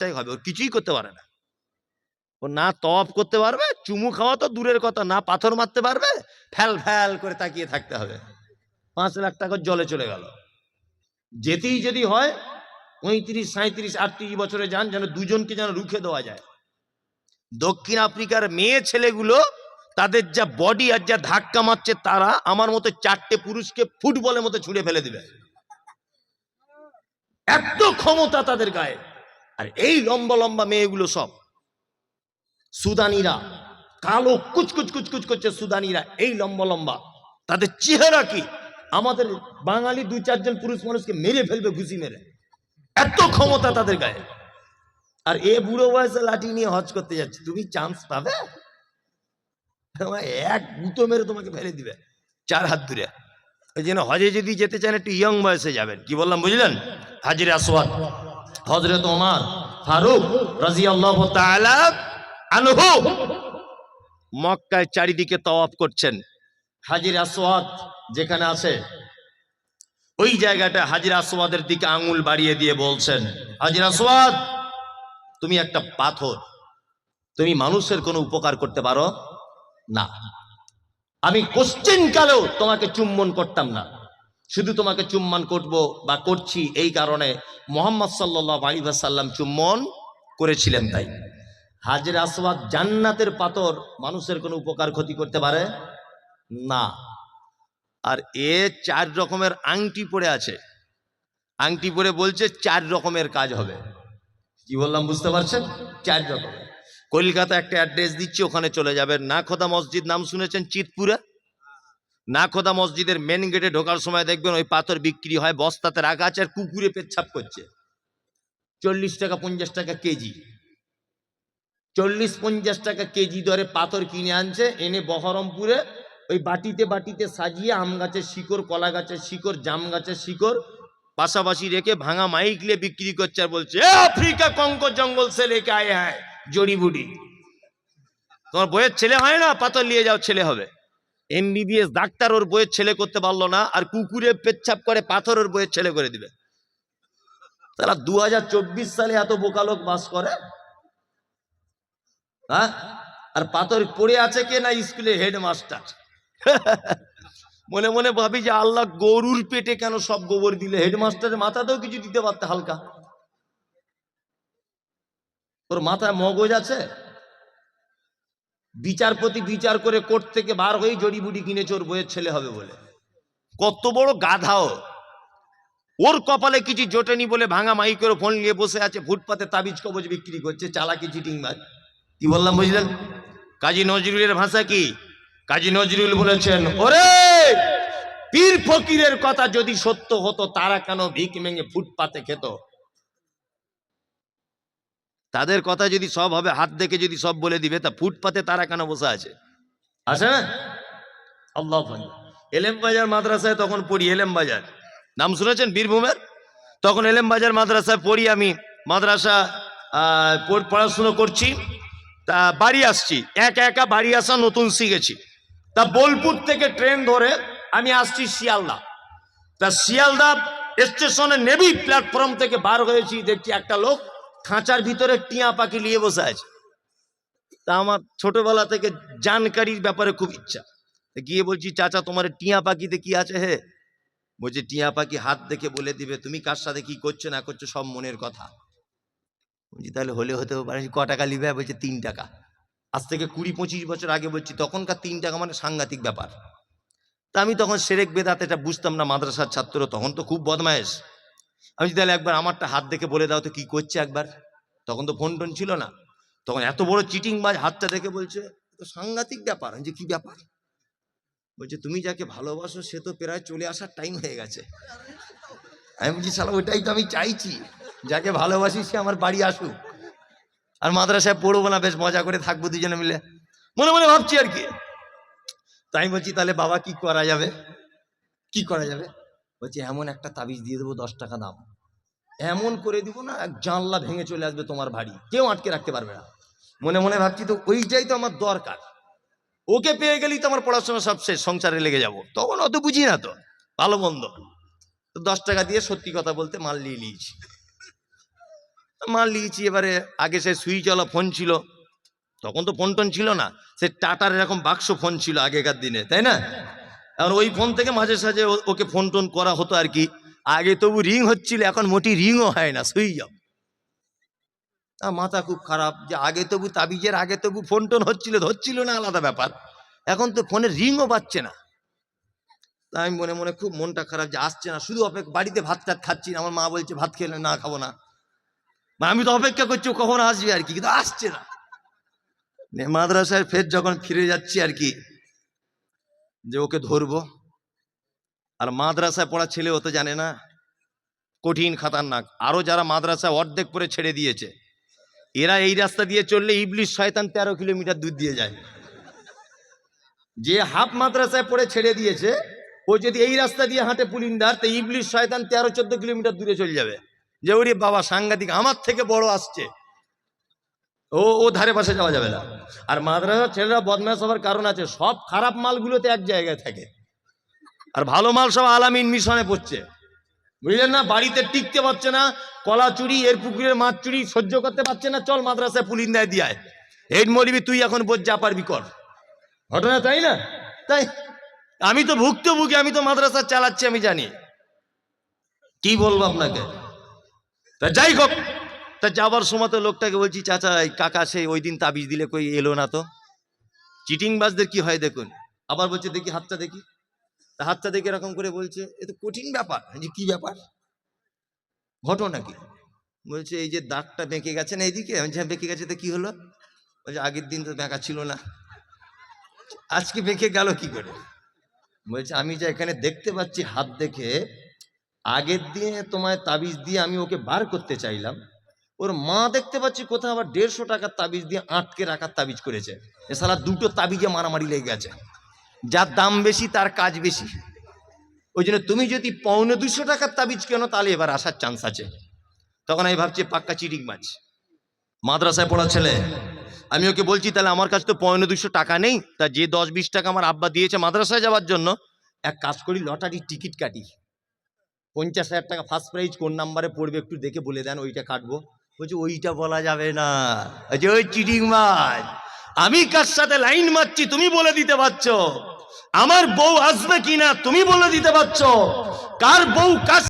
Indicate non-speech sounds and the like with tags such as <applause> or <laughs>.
একটাই হবে, ও কিছুই করতে পারে না। ও না তপ করতে পারবে, চুমু খাওয়া তো দূরের কথা, না পাথর মারতে পারবে, ফ্যাল ফ্যাল করে তাকিয়ে থাকতে হবে। পাঁচ লাখ টাকা জলে চলে গেল। যেতেই যদি হয়, পঁয়ত্রিশ সাঁত্রিশ আটত্রিশ বছরে যান যেন দুজনকে যেন রুখে দেওয়া যায়। দক্ষিণ আফ্রিকার মেয়ে ছেলেগুলো, তাদের যা বডি আর যা ধাক্কা মারছে, তারা আমার মতো চারটে পুরুষকে ফুটবলের মতো ছুঁড়ে ফেলে দিবে। এত ক্ষমতা তাদের গায়ে। আর এই লম্বা লম্বা মেয়েগুলো সব সুদানিরা, কালো কুচকুচ কুচকুচ করছে সুদানিরা, এই লম্বা লম্বা। তাদের চেহারা কি? আমাদের বাঙালি দুই চারজন পুরুষ মানুষকে মেরে ফেলবে, ঘুষি মেরে। এত ক্ষমতা তাদের গায়ে। আর এ বুড়ো বয়সে লাঠি নিয়ে হজ করতে যাচ্ছে। তুমি চান্স পাবে? এক গুঁতো মেরে তোমাকে ফেলে দিবে, চার হাত দূরে। ওই জন্য হজে যদি যেতে চান, একটু ইয়ং বয়সে যাবেন। কি বললাম, বুঝলেন? হাজির আসওয়াদ হজরত ওমর ফারুক রাজি আল্লাহ আনহু মক্কায় চারিদিকে তওয়াফ করছেন। হাজির আসওয়াদ যেখানে আছে, ওই জায়গাটা হাজির আসওয়াদের দিকে আঙুল বাড়িয়ে দিয়ে বলছেন, হাজির আসওয়াদ, তুমি একটা পাথর, তুমি মানুষের কোনো উপকার করতে পারো না। আমি কোশ্চেন কালেও তোমাকে চুম্বন করতাম না। শুধু তোমাকে চুম্বন করব বা করছি এই কারণে মোহাম্মদ সাল্লাহ আলী সাল্লাম চুম্বন করেছিলেন তাই। হাজির আসওয়াদ জান্নাতের পাথর মানুষের কোনো উপকার, ক্ষতি করতে পারে? না। আর এ চার রকমের আংটি পড়ে আছে। আংটি পরে বলছে চার রকমের কাজ হবে। কি বললাম, বুঝতে পারছেন? চার রকমের কলকাতা একটা অ্যাড্রেস দিচ্ছি, ওখানে চলে যাবেন। না খোদা মসজিদ, নাম শুনেছেন চিতপুরে? না খোদা মসজিদের মেন গেটে ঢোকার সময় দেখবেন ওই পাথর বিক্রি হয়, বস্তাতে রাখা আছে আর কুকুরে পেচ্ছাপ করছে। চল্লিশ টাকা পঞ্চাশ টাকা কেজি। চল্লিশ পঞ্চাশ টাকা কেজি দরে পাথর কিনে আনছে, এনে বহরমপুরে ওই বাটিতে বাটিতে সাজিয়ে আম গাছের শিকড়, কলা গাছের শিকড়, জাম গাছের শিকড় পাশাপাশি রেখে ভাঙা মাইক নিয়ে বিক্রি করছে আর বলছে আফ্রিকা কঙ্ক জঙ্গল সে লেকে আয়ে হ্যায়, জড়িবুটি। তোমার বইয়ের ছেলে হয় না? পাথর নিয়ে যাও, ছেলে হবে। এমবিবিএস ডাক্তার ওর বইয়ের ছেলে করতে পারল না আর কুকুরে পেচ্ছাপ করে পাথর ওর বইয়ের ছেলে করে দিবে। তারা দু হাজার চব্বিশ সালে এত বোকা লোক বাস করে? হ্যাঁ? আর পাথর পড়ে আছে কে না স্কুলে হেডমাস্টার? <laughs> মনে মনে ভাবি যে আল্লাহ গরুর পেটে কেন সব গোবর দিলে? হেডমাস্টারের মাথাতেও কিছু দিতে পারতে হালকা। তোর মাথায় মগজ আছে? বিচারপতি বিচার করে কোর্ট থেকে বার হয়ে জড়িবুটি কিনেছে, ওর বইয়ের ছেলে হবে বলে। কত বড় গাধাও ওর কপালে কিছু জোটেনি বলে ভাঙা মাইকের ফোন নিয়ে বসে আছে, ফুটপাতে তাবিজ কবজ বিক্রি করছে, চালাকি চিটিং মার। কি বললাম বুঝলেন? কাজী নজরুলের ভাষা কি? কাজী নজরুল বলেছেন, ওরে, পীর ফকিরের কথা যদি সত্য হতো, তারা কেন ভিক ভেঙে ফুটপাতে খেত? তাদের কথা যদি সব হবে, হাত দেখে যদি সব বলে দিবে, তা ফুটপাতে তারা কেন বসে আছে? আছে না? আল্লাহ এলেম বাজার মাদ্রাসায় তখন পড়ি, এলেম বাজার। নাম শুনেছেন বীরভূমের? তখন এলেম বাজার মাদ্রাসায় পড়ি আমি, মাদ্রাসা পড়াশুনো করছি, তা বাড়ি আসছি। একা একা বাড়ি আসা নতুন শিখেছি। তা বোলপুর থেকে ট্রেন ধরে আমি আসছি শিয়ালদা। তা শিয়ালদা স্টেশনে নেবি প্ল্যাটফর্ম থেকে বার হয়েছি, দেখছি একটা লোক খাঁচার ভিতরে টিয়া পাখি নিয়ে বসে আছে। তা আমার ছোটবেলা থেকে জানকারির ব্যাপারে খুব ইচ্ছা। গিয়ে বলছি, চাচা, তোমার টিয়া পাখিতে কি আছে হে? বলছে, টিয়া পাখি হাত দেখে বলে দিবে। তুমি কার সাথে কি করছ, না করছ, সব মনের কথা। বলছি, তাহলে হলে হতেও পারে। ক টাকা নিবে বলছে, তিন টাকা। আজ থেকে কুড়ি পঁচিশ বছর আগে বলছি, তখনকার তিন টাকা মানে সাংঘাতিক ব্যাপার। তা আমি তখন সেরেক বেদাত এটা বুঝতাম না, মাদ্রাসার ছাত্র, তখন তো খুব বদমায়েশ। আমি তাহলে একবার আমারটা হাত দেখে বলে দাও তো কি করছে একবার। তখন তো ফোন টোন ছিল না। তখন এত বড় চিটিং বাজ হাতটা দেখে বলছে তো সাংঘাতিক ব্যাপার। যে কি ব্যাপার? বলছে, তুমি যাকে ভালোবাসো সে তো প্রায় চলে আসার টাইম হয়ে গেছে। আমি বলছি, শালা ওইটাই তো আমি চাইছি। যাকে ভালোবাসি সে আমার বাড়ি আসুক। আর মাদ্রাসায় পড়ব না, বেশ মজা করে থাকব দুজনে মিলে। মনে মনে ভাবছি আর কি। তাই বলছি, তাহলে বাবা কি করা যাবে? কি করা যাবে? বলছি, এমন একটা তাবিজ দিয়ে দেবো, দশ টাকা দাম। এমন করে দিব না, এক জানলা ভেঙে চলে আসবে তোমার বাড়ি। কেউ আটকে রাখতে পারবে না। মনে মনে ভাবছি, তো ওইটাই তো আমার দরকার। ওকে পেয়ে গেলেই তো আমার পড়াশোনা সব শেষ, সংসারে লেগে যাব। তখন অত বুঝি না তো, ভালো মন্দ। তো দশ টাকা দিয়ে সত্যি কথা বলতে মাল নিয়ে নিয়েছি। মাল নিয়েছি, এবারে আগে সে সুইচওয়ালা ফোন ছিল। তখন তো ফোন টোন ছিল না, সে টাটার এরকম বাক্স ফোন ছিল আগেকার দিনে, তাই না? এখন ওই ফোন থেকে মাঝে সাঝে ওকে ফোন টোন করা হতো আর কি। আগে তবু রিং হচ্ছিল এখন মোটি রিংও হয় না সুইচ অফ তা মাথা খুব খারাপ যে আগে তবু তাবিজের আগে তবু ফোন টোন হচ্ছিল ধরছিল না আলাদা ব্যাপার। এখন তো ফোনে রিংও পাচ্ছে না। তা আমি মনে মনে খুব মনটা খারাপ যে আসছে না শুধু অপেক্ষা বাড়িতে ভাত টাত খাচ্ছি না আমার মা বলছে ভাত খেলে না খাব না। মা, আমি তো অপেক্ষা করছি কখন আসবে আর কি কিন্তু আসছে নে, মাদ্রাসায় ফের যখন ফিরে যাচ্ছি আর কি যে ওকে ধরবো। আর মাদ্রাসায় পড়া ছেলে ও তো জানে না, কঠিন খাতারনাক। আরও যারা মাদ্রাসায় অর্ধেক করে ছেড়ে দিয়েছে, এরা এই রাস্তা দিয়ে চললে ইবলিশ শয়তান তেরো কিলোমিটার দূর দিয়ে যায়। যে হাফ মাদ্রাসায় পড়ে ছেড়ে দিয়েছে, ও যদি এই রাস্তা দিয়ে হাঁটে পুলিন্দার, তো ইবলিশ শয়তান তেরো চোদ্দ কিলোমিটার দূরে চলে যাবে। যে ওরে বাবা, সাংঘাতিক, আমার থেকে বড় আসছে। ও ও ধারে পাশে যাওয়া যাবে না। আর মাদ্রাসার ছেলেরা বদমাস হওয়ার কারণ আছে, সব খারাপ মালগুলোতে এক জায়গায় থাকে। আর ভালো মাল সব আলামিন মিশনে পড়ছে। বুঝলেন না? বাড়িতে টিকতে পারছে না, কলা চুরি, এর পুকুরের মাছ চুরি সহ্য করতে পারছে না, চল মাদ্রাসায় পুলিন্দায় দিয়ায় হেড মরিবি, তুই এখন বোঝ যা পারবি কর। ঘটনা তাই না? তাই। আমি তো ভুক্তভোগী, আমি তো মাদ্রাসা চালাচ্ছি, আমি জানি। কি বলব আপনাকে? তা যাই হোক তা যাবার সময় তো লোকটাকে বলছি চাচা এই কাকা সেই ওই দিন তাবিজ দিলে কই এলো না তো? চিটিং বাজদের কি হয় দেখুন আবার বলছে দেখি হাতটা দেখি। তা হাতটা দেখে এরকম করে বলছে এ তো কঠিন ব্যাপার। বলছি, কি ব্যাপার? ঘটনা কি? বলছে এই যে দাগটা বেঁকে গেছে না এইদিকে? হ্যাঁ বেঁকে গেছে তো কি হলো? বলছে আগের দিন তো বেঁকা ছিল না। আজকে বেঁকে গেল কি করে? বলছে আমি যা এখানে দেখতে পাচ্ছি হাত দেখে আগের দিনে তোমায় তাবিজ দিয়ে আমি ওকে বার করতে চাইলাম। ওর মা দেখতে পাচ্ছি কোথাও আবার দেড়শো টাকার তাবিজ দিয়ে আটকে রাখার তাবিজ করেছে। এছাড়া দুটো তাবিজে মারামারি লেগে গেছে। যার দাম বেশি, তার কাজ বেশি। ওই জন্য তুমি যদি পৌনে দুশো টাকার তাবিজ কেন, তাহলে এবার আসার চান্স আছে। তখন আমি ভাবছি, পাক্কা চিটিং মাছ। মাদ্রাসায় পড়া ছেলে। আমি ওকে বলছি, তাহলে আমার কাছে তো পৌনে দুশো টাকা নেই। তা যে দশ বিশ টাকা আমার আব্বা দিয়েছে মাদ্রাসায় যাওয়ার জন্য, এক কাজ করি লটারির টিকিট কাটি। পঞ্চাশ হাজার টাকা ফার্স্ট প্রাইজ কোন নাম্বারে পড়বে একটু দেখে বলে দেন, ওইটা কাটবো। বলছি, ওইটা বলা যাবে না। যে ওই চিটিং মাছ। আমি কার সাথে লাইন মারছি তুমি বলে দিতে পারছ? আমার বউ আসবে কিনা তুমি বলে দিতে পারছ? কার বউ কার